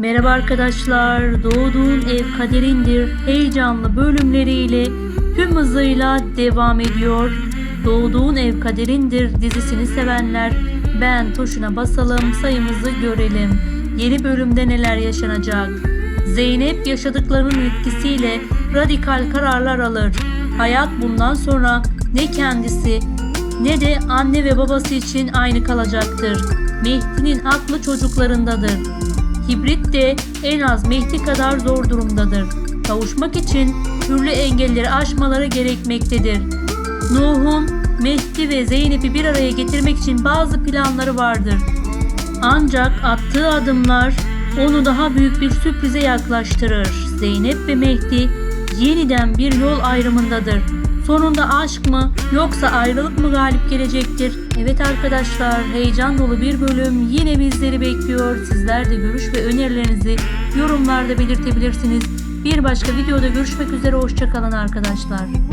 Merhaba arkadaşlar, Doğduğun Ev Kaderindir heyecanlı bölümleriyle tüm hızıyla devam ediyor. Doğduğun Ev Kaderindir dizisini sevenler ben tuşuna basalım sayımızı görelim. Yeni bölümde neler yaşanacak? Zeynep yaşadıklarının etkisiyle radikal kararlar alır. Hayat bundan sonra ne kendisi ne de anne ve babası için aynı kalacaktır. Mehdi'nin aklı çocuklarındadır. Hibrit de en az Mehdi kadar zor durumdadır. Kavuşmak için türlü engelleri aşmaları gerekmektedir. Nuh'un Mehdi ve Zeynep'i bir araya getirmek için bazı planları vardır. Ancak attığı adımlar onu daha büyük bir sürprize yaklaştırır. Zeynep ve Mehdi yeniden bir yol ayrımındadır. Sonunda aşk mı yoksa ayrılık mı galip gelecektir? Evet arkadaşlar heyecan dolu bir bölüm yine bizleri bekliyor. Sizler de görüş ve önerilerinizi yorumlarda belirtebilirsiniz. Bir başka videoda görüşmek üzere hoşçakalın arkadaşlar.